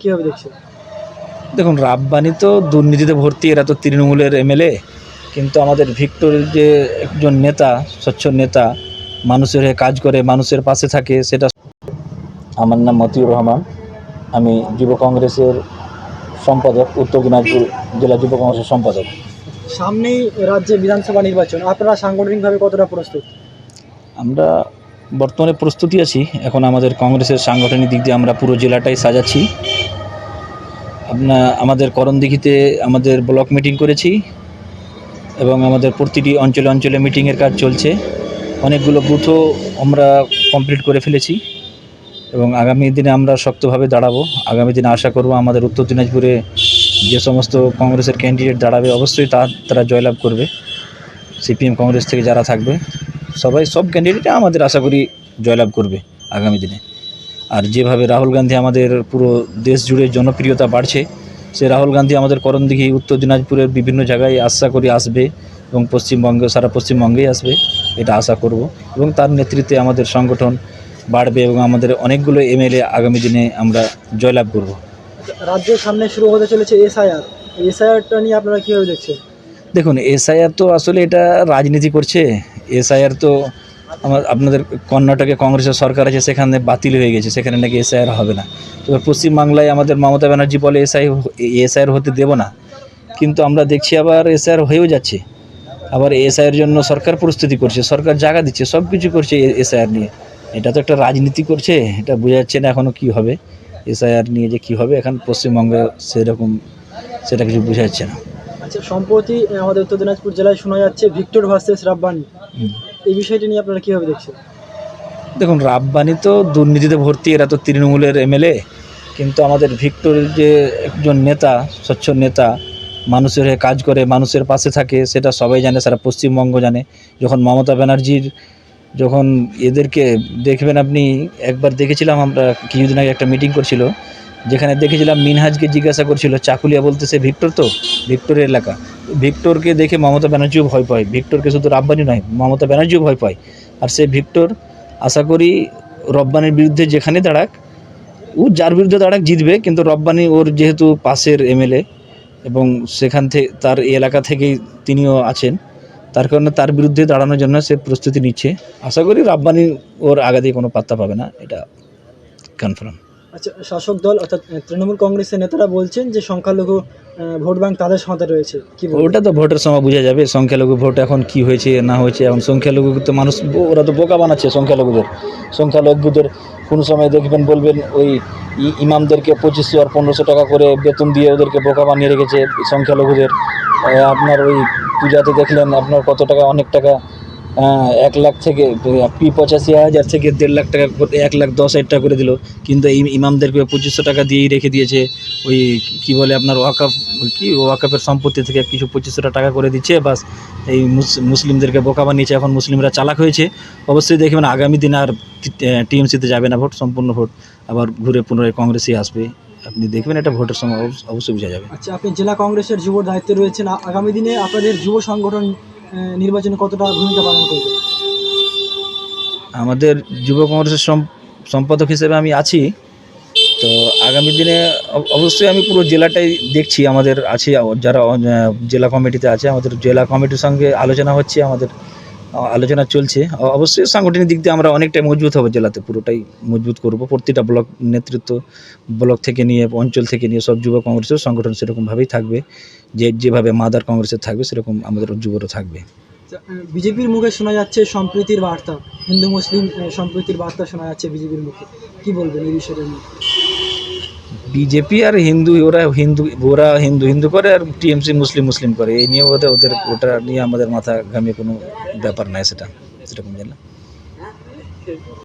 কীভাবে দেখছেন? দেখুন রাব্বানি তো দুর্নীতিতে ভর্তি এরা তো তৃণমূলের এমএলএ। কিন্তু আমাদের ভিক্টর যে একজন নেতা স্বচ্ছ নেতা মানুষের হয়ে কাজ করে মানুষের পাশে থাকে সেটা আমার নাম মতিউর রহমান। আমি যুব কংগ্রেসের সম্পাদক উত্তর দিনাজপুর জেলা যুব কংগ্রেসের সম্পাদক। সামনেই রাজ্যে বিধানসভা নির্বাচন আপনারা সাংগঠনিকভাবে কতটা প্রস্তুত? আমরা বর্তমানে প্রস্তুতি আছি। এখন আমাদের কংগ্রেসের সাংগঠনিক দিক দিয়ে আমরা পুরো জেলাটাই সাজাচ্ছি। আপনার আমাদের করণদিঘিতে আমাদের ব্লক মিটিং করেছি এবং আমাদের প্রতিটি অঞ্চলে অঞ্চলে মিটিংয়ের কাজ চলছে। অনেকগুলো বুথও আমরা কমপ্লিট করে ফেলেছি এবং আগামী দিনে আমরা শক্তভাবে দাঁড়াবো। আগামী দিনে আশা করব আমাদের উত্তর দিনাজপুরে যে সমস্ত কংগ্রেসের ক্যান্ডিডেট দাঁড়াবে, অবশ্যই তা তারা জয়লাভ করবে। সিপিএম কংগ্রেস থেকে যারা থাকবে, সবাই সব ক্যান্ডিডেটে আমাদের আশা করি জয়লাভ করবে আগামী দিনে। আর যেভাবে রাহুল গান্ধী আমাদের পুরো দেশ জুড়ে জনপ্রিয়তা বাড়ছে সে রাহুল গান্ধী আমাদের করণদিঘি উত্তর দিনাজপুরের বিভিন্ন জায়গায় আশা করি আসবে এবং পশ্চিমবঙ্গে সারা পশ্চিমবঙ্গেই আসবে এটা আশা করব। এবং তার নেতৃত্বে আমাদের সংগঠন বাড়বে এবং আমাদের অনেকগুলো এমএলএ আগামী দিনে আমরা জয়লাভ করব। রাজ্যের সামনে শুরু হতে চলেছে এসআইআর। এসআইআরটা নিয়ে আপনারা কীভাবে দেখছেন? দেখুন এসআইআর তো আসলে এটা রাজনীতি করছে। এসআইআর তো আমার আপনাদের কর্ণাটকে কংগ্রেসের সরকার আছে সেখানে বাতিল হয়ে গেছে সেখানে নাকি এসআইআর হবে না। তবে পশ্চিমবাংলায় আমাদের মমতা ব্যানার্জি বলে এসআই এসআইআর হতে দেব না। কিন্তু আমরা দেখছি আবার এসআইআর হয়েও যাচ্ছে। আবার এসআইয়ের জন্য সরকার প্রস্তুতি করছে সরকার জায়গা দিচ্ছে সব কিছু করছে এসআইআর নিয়ে। এটা তো একটা রাজনীতি করছে এটা বোঝা যাচ্ছে না এখনও কী হবে। এসআইআর নিয়ে যে কী হবে এখন পশ্চিমবঙ্গে সেরকম সেটা কিছু বোঝা যাচ্ছে না। আচ্ছা সম্প্রতি আমাদের উত্তর দিনাজপুর জেলায় শোনা যাচ্ছে ভিক্টর ভার্সেস রাব্বানি। এই বিষয়টি নিয়ে আপনারা কীভাবে দেখছেন? দেখুন, রাব্বানি তো দুর্নীতিতে ভর্তি, এরা তো তৃণমূলের এমএলএ কিন্তু আমাদের ভিক্টর যে একজন নেতা, স্বচ্ছ নেতা, মানুষের হয়ে কাজ করে, মানুষের পাশে থাকে, সেটা সবাই জানে, সারা পশ্চিমবঙ্গ জানে। যখন মমতা ব্যানার্জির যখন এদেরকে দেখবেন আপনি, একবার দেখেছিলাম আমরা, কিছুদিন আগে একটা মিটিং করছিল যেখানে দেখেছিলাম মিনহাজকে জিজ্ঞাসা করছিল, চাকুলিয়া বলতে সে ভিক্টর তো? ভিক্টরের এলাকা। ভিক্টরকে দেখে মমতা ব্যানার্জিও ভয় পায়। ভিক্টরকে শুধু রাব্বানি নয়, মমতা ব্যানার্জিও ভয় পায়। আর সে ভিক্টর, আশা করি রব্বানির বিরুদ্ধে যেখানে দাঁড়াক, ও যার বিরুদ্ধে দাঁড়াক জিতবে, কিন্তু রব্বানি ওর যেহেতু পাশের এমএলএ এবং সেখান থেকে তার এলাকা থেকেই তিনিও আছেন, তার কারণে তার বিরুদ্ধে দাঁড়ানোর জন্য সে প্রস্তুতি নিচ্ছে। আশা করি রাব্বানি ওর আগা দিয়ে কোনো পাত্তা পাবে না, এটা কনফার্ম আচ্ছা শাসক দল অর্থাৎ তৃণমূল কংগ্রেসের নেতারা বলছেন যে সংখ্যালঘু ভোট ব্যাংক তাদের সাথে রয়েছে। কি? ওটা তো ভোটের সময় বোঝা যাবে, সংখ্যালঘু ভোট এখন কি হয়েছে, না হয়েছে। এখন সংখ্যালঘু তো মানুষ, ওরা তো বোকা বানাচ্ছে সংখ্যালঘুদের। সংখ্যালঘুদের কোনো সময় দেখবেন, বলবেন ওই ইমামদেরকে পঁচিশশো আর পনেরোশো টাকা করে বেতন দিয়ে ওদেরকে বোকা বানিয়ে রেখেছে সংখ্যালঘুদের। আপনার ওই পূজাতে দেখলেন আপনার কত টাকা, অনেক টাকা এক লাখ থেকে পঁচাশি হাজার থেকে দেড় লাখ টাকা এক লাখ দশ হাজার টাকা করে দিল। কিন্তু এই ইমামদেরকে পঁচিশশো টাকা দিয়েই রেখে দিয়েছে। ওই কি বলে আপনার ওয়াকাফ কি, ওয়াকাফের সম্পত্তি থেকে কিছু পঁচিশশো টাকা করে দিচ্ছে, বাস এই মুস- মুসলিমদেরকে বোকা বানিয়েছে। এখন মুসলিমরা চালাক হয়েছে। অবশ্যই দেখবেন আগামী দিনে আর টিএমসিতে যাবে না ভোট, সম্পূর্ণ ভোট। আবার ঘুরে পুনরায় কংগ্রেসই আসবে। আপনি দেখবেন এটা ভোটের সময় অবশ্যই বোঝা যাবে। আচ্ছা আপনি জেলা কংগ্রেসের যুব দায়িত্বে রয়েছেন। আগামী দিনে আপনাদের যুব সংগঠন নির্বাচনে কতটা ভূমিকা পালন করবে? আমাদের যুব কংগ্রেসের সম্পাদক হিসেবে আমি আছি। তো আগামী দিনে অব- অবশ্যই আমি পুরো জেলাটাই দেখছি, আমাদের আছে, যারা জেলা কমিটিতে আছে, আমাদের জেলা কমিটির সঙ্গে আলোচনা হচ্ছে, আমাদের আলোচনা চলছে। অবশ্যই সাংগঠনিক দিক দিয়ে আমরা অনেকটাই মজবুত হব জেলাতে, পুরোটাই মজবুত করব। প্রতিটা ব্লক নেতৃত্ব, ব্লক থেকে নিয়ে, অঞ্চল থেকে নিয়ে, সব যুব কংগ্রেসের সংগঠন সেরকমভাবেই থাকবে। যে, যেভাবে মাদার কংগ্রেসের থাকবে, সেরকম আমাদের যুবরও থাকবে। বিজেপির মুখে শোনা যাচ্ছে সম্প্রীতির বার্তা। হিন্দু, মুসলিম সম্প্রীতির বার্তা শোনা যাচ্ছে বিজেপির মুখে। কি বলবেন এই বিষয়টা বিজেপি আর হিন্দু, ওরা হিন্দু ওরা হিন্দু হিন্দু করে আর টিএমসি মুসলিম মুসলিম করে। এই নিয়ে ওদের ওদের, ওটা নিয়ে আমাদের মাথা ঘামিয়ে কোনো ব্যাপার নাই সেটা, সেরকম জানি